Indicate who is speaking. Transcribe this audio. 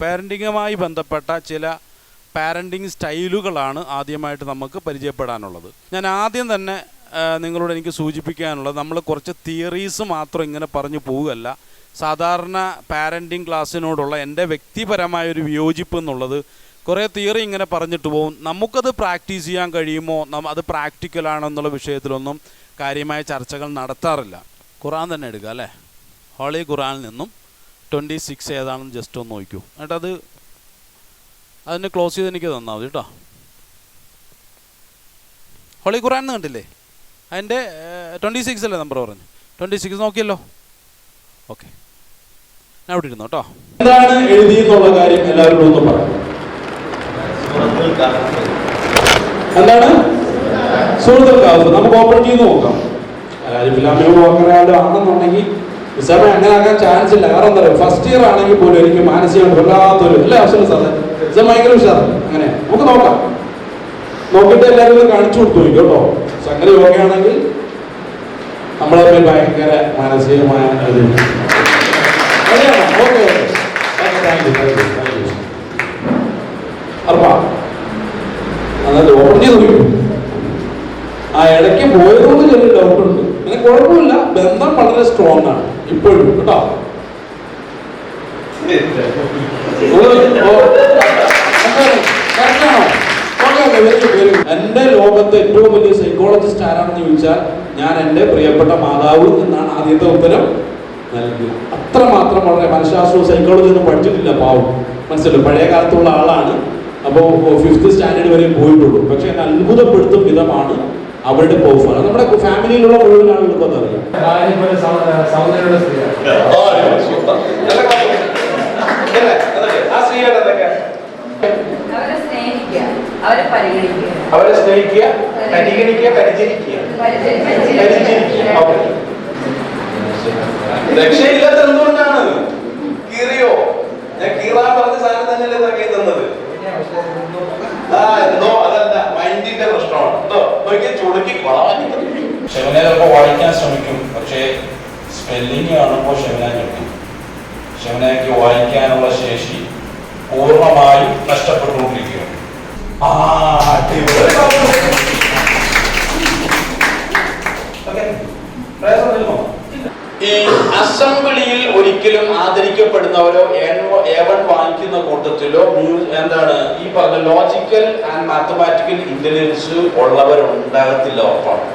Speaker 1: പാരന്റിങ്ങുമായി ബന്ധപ്പെട്ട ചില പാരന്റിങ് സ്റ്റൈലുകളാണ് ആദ്യമായിട്ട് നമുക്ക് പരിചയപ്പെടാനുള്ളത്. ഞാൻ ആദ്യം തന്നെ നിങ്ങളോട് എനിക്ക് സൂചിപ്പിക്കാനുള്ളത് നമ്മൾ കുറച്ച് തിയറീസ് മാത്രം ഇങ്ങനെ പറഞ്ഞു പോവുകയല്ല. സാധാരണ പാരന്റിങ് ക്ലാസ്സിനോടുള്ള എന്റെ വ്യക്തിപരമായൊരു വിയോജിപ്പ് എന്നുള്ളത് കുറേ തിയറി ഇങ്ങനെ പറഞ്ഞിട്ട് പോകും. നമുക്കത് പ്രാക്ടീസ് ചെയ്യാൻ കഴിയുമോ? അത് പ്രാക്ടിക്കലാണോ എന്നുള്ള വിഷയത്തിലൊന്നും കാര്യമായ ചർച്ചകൾ നടത്താറില്ല. ഖുറാൻ തന്നെ എടുക്കുക അല്ലേ? ഹോളി ഖുറാനിൽ നിന്നും ട്വന്റി സിക്സ് ഏതാണെന്ന് ജസ്റ്റ് ഒന്ന് നോക്കൂ എന്നിട്ടത് അത് അതിന് ക്ലോസ് ചെയ്ത് എനിക്ക് തന്നാൽ മതി കേട്ടോ. ഹോളി ഖുറാൻ എന്ന് കണ്ടില്ലേ? അതിന്റെ ട്വന്റി സിക്സ് അല്ലേ നമ്പർ പറഞ്ഞു? ട്വന്റി സിക്സ് നോക്കിയല്ലോ. ഓക്കെ ഞാൻ അവിടെ ഇരുന്നു കേട്ടോ.
Speaker 2: എന്താണ് എഴുതിയെന്നുള്ള കാര്യം? എല്ലാവരും ഒന്ന് പറയാം. എന്താണ്? സുഹൃത്തുൽ കാഫ് നമുക്ക് ഓപ്പൺ ചെയ്ത് നോക്കാം. അലാരിഫിലാമിയോ നോക്കാനോ ആണെന്നുണ്ടെങ്കിൽ നിസാമെ അങ്ങനെ ആകാൻ ചാൻസ് ഇല്ല. കാരണം എന്താ പറയുക? ഫസ്റ്റ് ഇയർ ആണെങ്കിൽ പോലും എനിക്ക് മാനസികമായിട്ട് വല്ലാത്തൊരു അല്ലേ അവസരം സാറേ. സാർ ഭയങ്കര ഉഷാറ് അങ്ങനെ. നമുക്ക് നോക്കാം. നോക്കിയിട്ട് എല്ലാവരും കാണിച്ചു കൊടുത്തു കേട്ടോ. സംഗതി യോഗയാണെങ്കിൽ നമ്മളെ തമ്മിൽ ഭയങ്കര മാനസികമായ ഒരു. ആ ഇടയ്ക്ക് പോയതുകൊണ്ട് ചെറിയ ഡൗട്ടുണ്ട് അങ്ങനെ കുഴപ്പമില്ല. ബന്ധം വളരെ സ്ട്രോങ് ആണ്. ഇപ്പോഴും കേട്ടോ. എന്റെ ലോകത്ത് ഏറ്റവും വലിയ സൈക്കോളജിസ്റ്റ് ആരാണെന്ന് ചോദിച്ചാൽ ഞാൻ എന്റെ പ്രിയപ്പെട്ട മാതാവ് എന്നാണ് ആദ്യത്തെ ഉത്തരം നൽകി അത്രമാത്രം വളരെ മനഃശാസ്ത്രവും സൈക്കോളജി ഒന്നും പഠിച്ചിട്ടില്ല പാവം. മനസ്സിലല്ലോ പഴയ കാലത്തുള്ള ആളാണ്. അപ്പോൾ ഫിഫ്ത്ത് സ്റ്റാൻഡേർഡ് വരെ പോയിട്ടുള്ളൂ. പക്ഷെ എന്നെ അത്ഭുതപ്പെടുത്തും വിധമാണ് അവരുടെ പെർഫോമൻസ് നമ്മുടെ ഫാമിലിയിലുള്ള മുഴുവൻ ആളുകൾക്കും
Speaker 3: സ്ത്രീയാണ്.
Speaker 4: അവരെ സ്നേഹിക്കുക. അവരെ പരിഗണിക്കുക.
Speaker 2: അവരെ സ്നേഹിക്കുക പരിഗണിക്കുക പരിചരിക്കുക.
Speaker 5: രക്ഷയില്ലാത്ത എന്തുകൊണ്ടാണ്? കീറിയോ? ഞാൻ കീറാൻ പറഞ്ഞ സാധനം തന്നെയല്ലേ തന്നത്? ആ എന്തോ അതല്ല മൈൻഡിന്റെ പ്രശ്നമാണ്. എന്തോ
Speaker 1: ചിലപ്പോൾ വായിക്കാൻ ശ്രമിക്കും. പക്ഷേ സ്പെല്ലിങ് കാണുമ്പോൾ ഷെമിന കിട്ടും. ഷെമിനയ്ക്ക് വായിക്കാനുള്ള ശേഷി പൂർണമായി നഷ്ടപ്പെട്ടുകൊണ്ടിരിക്കുകയാണ്.
Speaker 2: ഈ അസംബ്ലിയിൽ ഒരിക്കലും ആദരിക്കപ്പെടുന്നവരോ ഏവൺ വാങ്ങിക്കുന്ന കൂട്ടത്തിലോ എന്താണ് ഈ പറഞ്ഞ ലോജിക്കൽ ആൻഡ് മാത്തമാറ്റിക്കൽ ഇന്റലിജൻസ് ഉള്ളവരുണ്ടാകത്തില്ല ഉറപ്പാണ്.